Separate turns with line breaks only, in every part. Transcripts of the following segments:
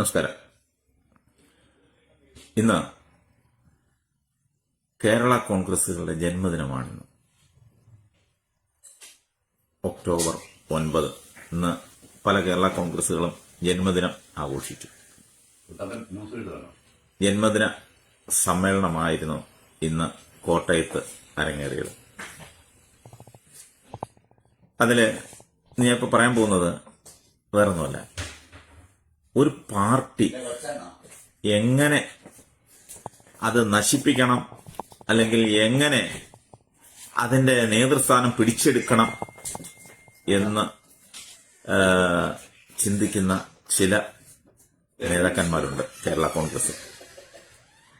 നമസ്കാരം. ഇന്ന് കേരള കോൺഗ്രസുകളുടെ ജന്മദിനമാണിന്ന്. ഒക്ടോബർ ഒൻപത്. ഇന്ന് പല കേരള കോൺഗ്രസുകളും ജന്മദിനം ആഘോഷിച്ചു. ജന്മദിന സമ്മേളനമായിരുന്നു ഇന്ന് കോട്ടയത്ത് അരങ്ങേറിയത്. അതിൽ ഇപ്പൊ പറയാൻ പോകുന്നത് വേറൊന്നുമല്ല. ഒരു പാർട്ടി എങ്ങനെ അത് നശിപ്പിക്കണം അല്ലെങ്കിൽ എങ്ങനെ അതിന്റെ നേതൃസ്ഥാനം പിടിച്ചെടുക്കണം എന്ന് ചിന്തിക്കുന്ന ചില നേതാക്കന്മാരുണ്ട് കേരള കോൺഗ്രസ്.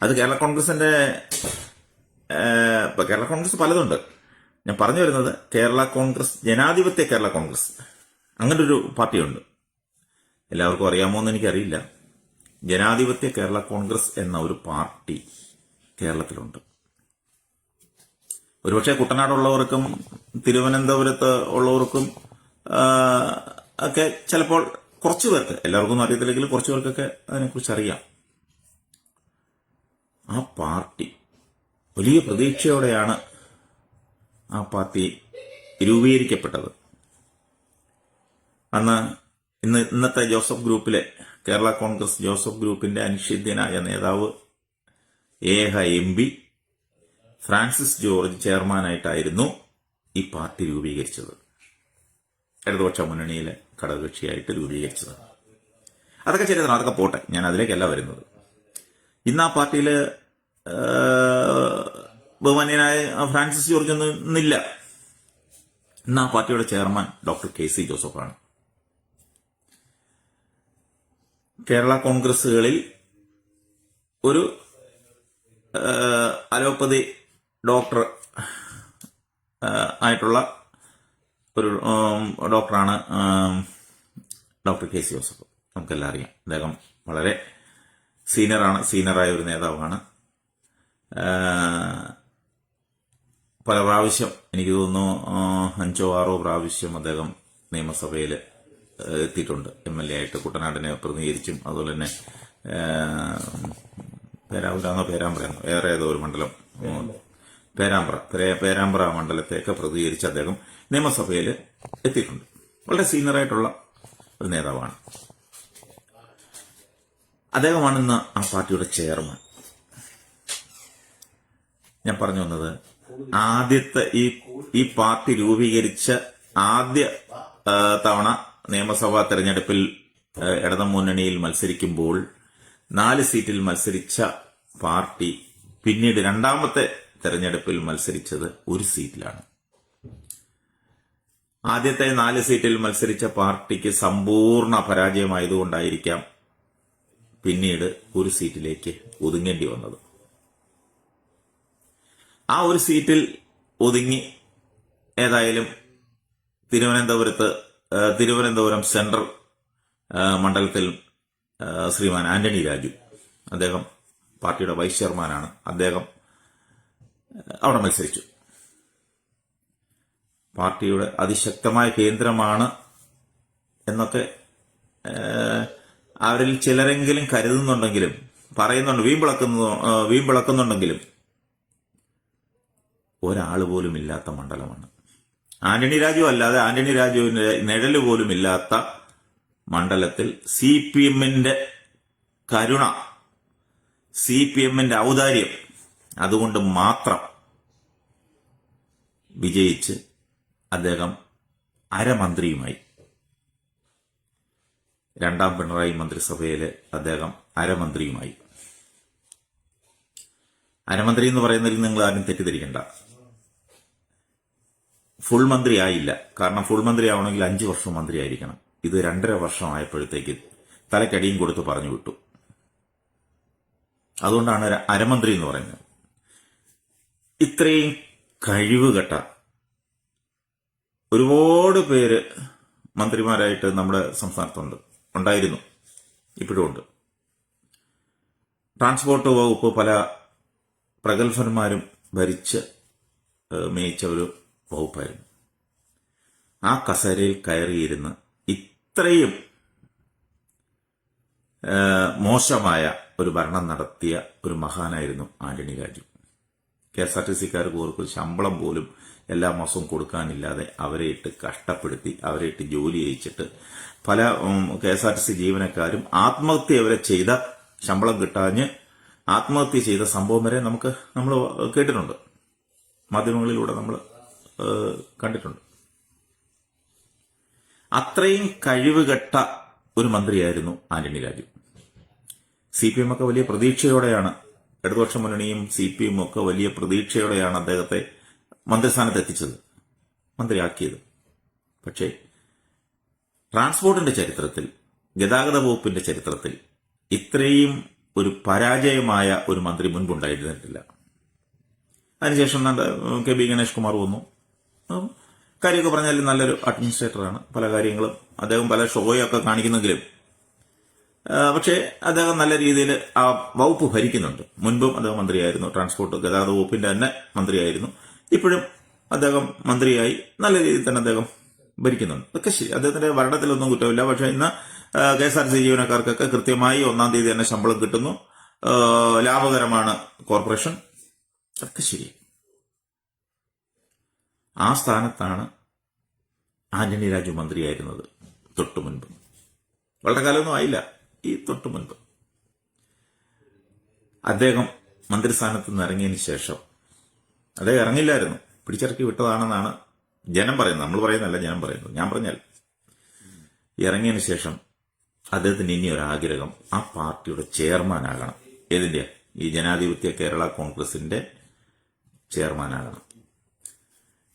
അത് കേരള കോൺഗ്രസിന്റെ കേരള കോൺഗ്രസ് പലതുണ്ട്. ഞാൻ പറഞ്ഞു വരുന്നത് കേരള കോൺഗ്രസ് ജനാധിപത്യ കേരള കോൺഗ്രസ്. അങ്ങനൊരു പാർട്ടിയുണ്ട്. എല്ലാവർക്കും അറിയാമോ എന്ന് എനിക്കറിയില്ല. ജനാധിപത്യ കേരള കോൺഗ്രസ് എന്ന ഒരു പാർട്ടി കേരളത്തിലുണ്ട്. ഒരുപക്ഷെ കുട്ടനാടുള്ളവർക്കും തിരുവനന്തപുരത്ത് ഉള്ളവർക്കും ഒക്കെ ചിലപ്പോൾ കുറച്ചു പേർക്ക് എല്ലാവർക്കും ഒന്നും അറിയത്തില്ലെങ്കിൽ കുറച്ചു പേർക്കൊക്കെ അതിനെക്കുറിച്ച് അറിയാം. ആ പാർട്ടി വലിയ പ്രതീക്ഷയോടെയാണ് ആ പാർട്ടി രൂപീകരിക്കപ്പെട്ടത്. അന്ന് ഇന്ന് ഇന്നത്തെ ജോസഫ് ഗ്രൂപ്പിലെ കേരള കോൺഗ്രസ് ജോസഫ് ഗ്രൂപ്പിന്റെ അനിഷിദ്ധ്യനായ നേതാവ് ഏഹ എം പി ഫ്രാൻസിസ് ജോർജ് ചെയർമാനായിട്ടായിരുന്നു ഈ പാർട്ടി രൂപീകരിച്ചത്. ഇടതുപക്ഷ മുന്നണിയിലെ ഘടകകക്ഷിയായിട്ട് രൂപീകരിച്ചത്. അതൊക്കെ ചരിത്രം അതൊക്കെ പോട്ടെ. ഞാൻ അതിലേക്കല്ല വരുന്നത്. ഇന്ന് ആ പാർട്ടിയിൽ ബഹുമാന്യനായ ഫ്രാൻസിസ് ജോർജ് ഒന്നും ഇന്നില്ല. ഇന്ന് ആ പാർട്ടിയുടെ ചെയർമാൻ ഡോക്ടർ കെ സി ജോസഫാണ്. കേരള കോൺഗ്രസുകളിൽ ഒരു അലോപ്പതി ഡോക്ടർ ആയിട്ടുള്ള ഒരു ഡോക്ടറാണ് ഡോക്ടർ കെ സി ജോസഫ്. നമുക്കെല്ലാം അറിയാം. അദ്ദേഹം വളരെ സീനിയറാണ് സീനിയറായ ഒരു നേതാവാണ്. പല പ്രാവശ്യം എനിക്ക് തോന്നുന്നു അഞ്ചോ ആറോ പ്രാവശ്യം അദ്ദേഹം നിയമസഭയിൽ എത്തിയിട്ടുണ്ട്. എം എൽ എ ആയിട്ട് കുട്ടനാടിനെ പ്രതിനിധീകരിച്ചും അതുപോലെ തന്നെ പേരാവൂരാന്നോ പേരാമ്പ്രയാന്നോ വേറെ ഏതോ ഒരു മണ്ഡലം പേരാമ്പ്ര പേരാമ്പ്ര മണ്ഡലത്തെയൊക്കെ പ്രതികരിച്ച് അദ്ദേഹം നിയമസഭയിൽ എത്തിയിട്ടുണ്ട്. വളരെ സീനിയറായിട്ടുള്ള ഒരു നേതാവാണ്. അദ്ദേഹമാണ് ഇന്ന് ആ പാർട്ടിയുടെ ചെയർമാൻ ഞാൻ പറഞ്ഞു വന്നത് ആദ്യത്തെ ഈ ഈ പാർട്ടി രൂപീകരിച്ച ആദ്യ തവണ നിയമസഭാ തെരഞ്ഞെടുപ്പിൽ ഇടത മുന്നണിയിൽ മത്സരിക്കുമ്പോൾ നാല് സീറ്റിൽ മത്സരിച്ച പാർട്ടി പിന്നീട് രണ്ടാമത്തെ തെരഞ്ഞെടുപ്പിൽ മത്സരിച്ചത് ഒരു സീറ്റിലാണ്. ആദ്യത്തെ നാല് സീറ്റിൽ മത്സരിച്ച പാർട്ടിക്ക് സമ്പൂർണ പരാജയമായതുകൊണ്ടായിരിക്കാം പിന്നീട് ഒരു സീറ്റിലേക്ക് ഒതുങ്ങേണ്ടി വന്നത്. ആ ഒരു സീറ്റിൽ ഒതുങ്ങി ഏതായാലും തിരുവനന്തപുരത്ത് തിരുവനന്തപുരം സെൻട്രൽ മണ്ഡലത്തിൽ ശ്രീമാൻ ആന്റണി രാജു. അദ്ദേഹം പാർട്ടിയുടെ വൈസ് ചെയർമാനാണ്. അദ്ദേഹം അവിടെ മത്സരിച്ചു. പാർട്ടിയുടെ അതിശക്തമായ കേന്ദ്രമാണ് എന്നൊക്കെ അവരിൽ ചിലരെങ്കിലും കരുതുന്നുണ്ടെങ്കിലും പറയുന്നുണ്ട് വീമ്പിളക്കുന്നു വീമ്പിളക്കുന്നുണ്ടെങ്കിലും ഒരാൾ പോലും ഇല്ലാത്ത മണ്ഡലമാണ്. ആന്റണി രാജു അല്ലാതെ ആന്റണി രാജുവിന്റെ നിഴൽ പോലും ഇല്ലാത്ത മണ്ഡലത്തിൽ സി പി എമ്മിന്റെ കരുണ സി പി എമ്മിന്റെ ഔദാര്യം അതുകൊണ്ട് മാത്രം വിജയിച്ച് അദ്ദേഹം അരമന്ത്രിയുമായി രണ്ടാം പിണറായി മന്ത്രിസഭയിലെ അദ്ദേഹം അരമന്ത്രിയുമായി. അരമന്ത്രി എന്ന് പറയുന്നതിൽ നിങ്ങൾ ആരും തെറ്റിദ്ധരിക്കണ്ട. ഫുൾ മന്ത്രി ആയില്ല. കാരണം ഫുൾ മന്ത്രി ആവണമെങ്കിൽ അഞ്ചു വർഷം മന്ത്രി ആയിരിക്കണം. ഇത് രണ്ടര വർഷം ആയപ്പോഴത്തേക്ക് തലക്കടിയും കൊടുത്ത് പറഞ്ഞു വിട്ടു. അതുകൊണ്ടാണ് അരമന്ത്രി എന്ന് പറയുന്നത്. ഇത്രയും കഴിവുകെട്ട ഒരുപാട് പേര് മന്ത്രിമാരായിട്ട് നമ്മുടെ സംസ്ഥാനത്തുണ്ട്. ഉണ്ടായിരുന്നു. ഇപ്പോഴും ഉണ്ട്. ട്രാൻസ്പോർട്ട് വകുപ്പ് പല പ്രഗത്ഭന്മാരും ഭരിച്ച് മേയിച്ച ഒരു വകുപ്പായിരുന്നു. ആ കസേരയിൽ കയറിയിരുന്ന് ഇത്രയും മോശമായ ഒരു ഭരണം നടത്തിയ ഒരു മഹാനായിരുന്നു Antony Raju. K S R T സിക്കാർക്ക് ഒരു ശമ്പളം പോലും എല്ലാ മാസവും കൊടുക്കാനില്ലാതെ അവരെ ഇട്ട് കഷ്ടപ്പെടുത്തി അവരെ ഇട്ട് ജോലി ചെയ്യിച്ചിട്ട് പല K S R T C ജീവനക്കാരും ആത്മഹത്യ അവരെ ചെയ്ത ശമ്പളം കിട്ടാഞ്ഞ് ആത്മഹത്യ ചെയ്ത സംഭവം വരെ നമുക്ക് നമ്മൾ കേട്ടിട്ടുണ്ട്. മാധ്യമങ്ങളിലൂടെ നമ്മൾ കണ്ടിട്ടുണ്ട്. അത്രയും കഴിവുകെട്ട ഒരു മന്ത്രിയായിരുന്നു Antony Raju. C P M ഒക്കെ വലിയ പ്രതീക്ഷയോടെയാണ് ഇടതുപക്ഷ മുന്നണിയും സി പി എം ഒക്കെ വലിയ പ്രതീക്ഷയോടെയാണ് അദ്ദേഹത്തെ മന്ത്രിസ്ഥാനത്ത് എത്തിച്ചത് മന്ത്രിയാക്കിയത്. പക്ഷേ ട്രാൻസ്പോർട്ടിന്റെ ചരിത്രത്തിൽ ഗതാഗത വകുപ്പിന്റെ ചരിത്രത്തിൽ ഇത്രയും ഒരു പരാജയമായ ഒരു മന്ത്രി മുൻപുണ്ടായിരുന്നിട്ടില്ല. അതിനുശേഷം കെ ബി ഗണേഷ് കുമാർ വന്നു. കാര്യമൊക്കെ പറഞ്ഞാലും നല്ലൊരു അഡ്മിനിസ്ട്രേറ്ററാണ്. പല കാര്യങ്ങളും അദ്ദേഹം പല ഷോയൊക്കെ കാണിക്കുന്നെങ്കിലും പക്ഷേ അദ്ദേഹം നല്ല രീതിയിൽ ആ വകുപ്പ് ഭരിക്കുന്നുണ്ട്. മുൻപും അദ്ദേഹം മന്ത്രിയായിരുന്നു. ട്രാൻസ്പോർട്ട് ഗതാഗത വകുപ്പിന്റെ തന്നെ മന്ത്രിയായിരുന്നു. ഇപ്പോഴും അദ്ദേഹം മന്ത്രിയായി നല്ല രീതിയിൽ തന്നെ അദ്ദേഹം ഭരിക്കുന്നുണ്ട്. ഒക്കെ ശരി. അദ്ദേഹത്തിന്റെ ഭരണത്തിലൊന്നും കുറ്റമില്ല. പക്ഷെ ഇന്ന് കെ എസ് ആർ സി ജീവനക്കാർക്കൊക്കെ കൃത്യമായി ഒന്നാം തീയതി തന്നെ ശമ്പളം കിട്ടുന്നു. ലാഭകരമാണ് കോർപ്പറേഷൻ. ഒക്കെ ശരി. ആ സ്ഥാനത്താണ് ആന്റണി രാജു മന്ത്രിയായിരുന്നത് തൊട്ടു മുൻപ്. വളരെ കാലമൊന്നും ആയില്ല. ഈ തൊട്ടു മുൻപ്. അദ്ദേഹം മന്ത്രിസ്ഥാനത്ത് നിന്ന് ഇറങ്ങിയതിന് ശേഷം അദ്ദേഹം ഇറങ്ങില്ലായിരുന്നു. പിടിച്ചിറക്കി വിട്ടതാണെന്നാണ് ജനം പറയുന്നത്. നമ്മൾ പറയുന്നല്ല ജനം പറയുന്നത്. ഞാൻ പറഞ്ഞാൽ ഇറങ്ങിയതിന് ശേഷം അദ്ദേഹത്തിന് ഇനി ഒരു ആഗ്രഹം ആ പാർട്ടിയുടെ ചെയർമാനാകണം. ഏതിന്റെ? ഈ ജനാധിപത്യ കേരള കോൺഗ്രസിന്റെ ചെയർമാനാകണം.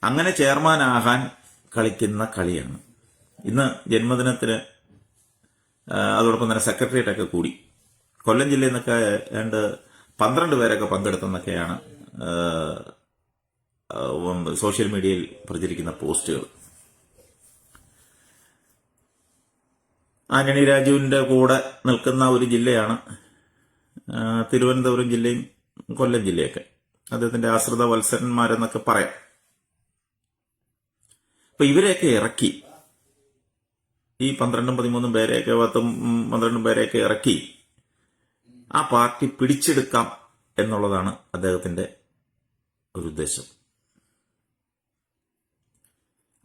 അങ്ങനെ ചെയർമാനാകാൻ കളിക്കുന്ന കളിയാണ്. ഇന്ന് ജന്മദിനത്തിന് അതോടൊപ്പം തന്നെ സെക്രട്ടേറിയറ്റൊക്കെ കൂടി. കൊല്ലം ജില്ലയിൽ നിന്നൊക്കെ രണ്ട് പന്ത്രണ്ട് പേരൊക്കെ പങ്കെടുത്തെന്നൊക്കെയാണ് സോഷ്യൽ മീഡിയയിൽ പ്രചരിക്കുന്ന പോസ്റ്റുകൾ ആന്റണി രാജുവിന്റെ കൂടെ നിൽക്കുന്ന ഒരു ജില്ലയാണ് തിരുവനന്തപുരം ജില്ലയും കൊല്ലം ജില്ലയൊക്കെ. അദ്ദേഹത്തിന്റെ ആശ്രിത വത്സരന്മാരെന്നൊക്കെ പറയാം. അപ്പൊ ഇവരെയൊക്കെ ഇറക്കി. ഈ പന്ത്രണ്ടും പതിമൂന്നും പേരെയൊക്കെ പത്തും പന്ത്രണ്ടും പേരെയൊക്കെ ഇറക്കി. ആ പാർട്ടി പിടിച്ചെടുക്കാം എന്നുള്ളതാണ് അദ്ദേഹത്തിന്റെ ഒരു ഉദ്ദേശം.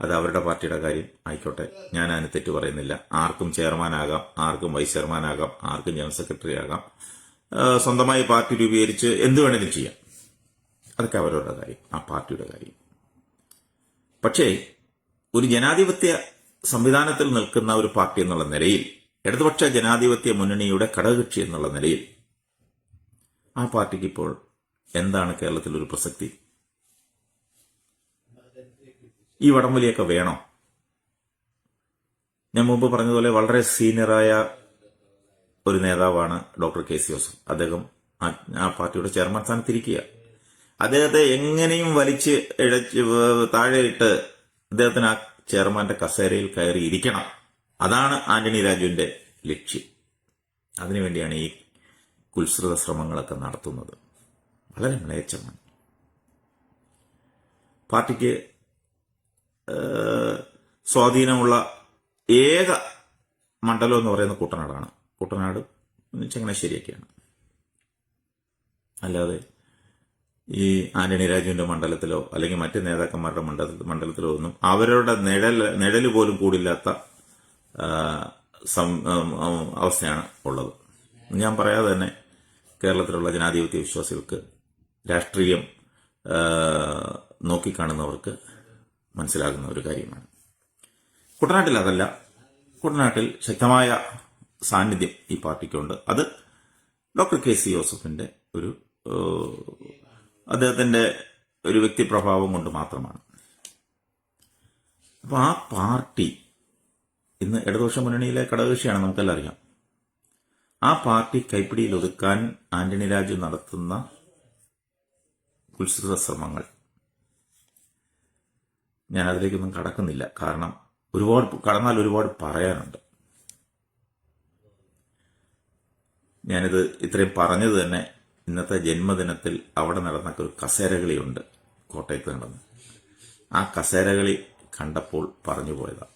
അത് അവരുടെ പാർട്ടിയുടെ കാര്യം ആയിക്കോട്ടെ. ഞാൻ അതിന് തെറ്റ് പറയുന്നില്ല. ആർക്കും ചെയർമാനാകാം ആർക്കും വൈസ് ചെയർമാനാകാം ആർക്കും ജനറൽ സെക്രട്ടറി ആകാം. സ്വന്തമായി പാർട്ടി രൂപീകരിച്ച് എന്ത് വേണമെങ്കിലും ചെയ്യാം. അതൊക്കെ അവരവരുടെ കാര്യം ആ പാർട്ടിയുടെ കാര്യം. പക്ഷേ ഒരു ജനാധിപത്യ സംവിധാനത്തിൽ നിൽക്കുന്ന ഒരു പാർട്ടി എന്നുള്ള നിലയിൽ ഇടതുപക്ഷ ജനാധിപത്യ മുന്നണിയുടെ ഘടകകക്ഷി എന്നുള്ള നിലയിൽ ആ പാർട്ടിക്ക് ഇപ്പോൾ എന്താണ് കേരളത്തിൽ ഒരു പ്രസക്തി? ഈ വടംവലിയൊക്കെ വേണോ? ഞാൻ മുമ്പ് പറഞ്ഞതുപോലെ വളരെ സീനിയറായ ഒരു നേതാവാണ് ഡോക്ടർ കെ സി ജോസഫ്. അദ്ദേഹം ആ- പാർട്ടിയുടെ ചെയർമാൻ സ്ഥാനത്തിരിക്കുക. അദ്ദേഹത്തെ എങ്ങനെയും വലിച്ച് ഇഴച്ച് താഴെയിട്ട് അദ്ദേഹത്തിന് ആ ചെയർമാന്റെ കസേരയിൽ കയറി ഇരിക്കണം. അതാണ് ആന്റണി രാജുവിന്റെ ലക്ഷ്യം. അതിനുവേണ്ടിയാണ് ഈ കുൽസൃത ശ്രമങ്ങളൊക്കെ നടത്തുന്നത്. വളരെ മ്ലേച്ഛമാണ്. പാർട്ടിക്ക് സ്വാധീനമുള്ള ഏക മണ്ഡലം എന്ന് പറയുന്നത് കുട്ടനാടാണ്. കുട്ടനാട് ചങ്ങനാശ്ശേരിയൊക്കെയാണ് അല്ലാതെ ഈ ആന്റണി രാജുവിന്റെ മണ്ഡലത്തിലോ അല്ലെങ്കിൽ മറ്റ് നേതാക്കന്മാരുടെ മണ്ഡല മണ്ഡലത്തിലോ ഒന്നും അവരുടെ നിഴൽ നിഴൽ പോലും കൂടില്ലാത്ത അവസ്ഥയാണ് ഉള്ളത്. ഞാൻ പറയാതെ തന്നെ കേരളത്തിലുള്ള ജനാധിപത്യ വിശ്വാസികൾക്ക് രാഷ്ട്രീയം നോക്കിക്കാണുന്നവർക്ക് മനസ്സിലാകുന്ന ഒരു കാര്യമാണ്. കുട്ടനാട്ടിൽ അതല്ല. കുട്ടനാട്ടിൽ ശക്തമായ സാന്നിധ്യം ഈ പാർട്ടിക്കുണ്ട്. അത് ഡോക്ടർ കെ സി ജോസഫിന്റെ ഒരു ഏഹ്, ഒരു വ്യക്തിപ്രഭാവം കൊണ്ട് മാത്രമാണ്. അപ്പോൾ ആ പാർട്ടി ഇന്ന് ഇടതുപക്ഷ മുന്നണിയിലെ ഘടകകക്ഷിയാണ് നമുക്കെല്ലാം അറിയാം. ആ പാർട്ടി കൈപ്പിടിയിൽ ഒതുക്കാൻ ആന്റണി രാജു നടത്തുന്ന കുത്സൃത ശ്രമങ്ങൾ. ഞാൻ അതിലേക്കൊന്നും കടക്കുന്നില്ല. കാരണം ഒരുപാട് കടന്നാൽ ഒരുപാട് പറയാനുണ്ട്. ഞാനിത് ഇത്രയും പറഞ്ഞത് തന്നെ ഇന്നത്തെ ജന്മദിനത്തിൽ അവിടെ നടന്ന ഒരു കസേരകളിയുണ്ട് കോട്ടയത്ത് നടന്ന്. ആ കസേരകളി കണ്ടപ്പോൾ പറഞ്ഞു പോയതാണ്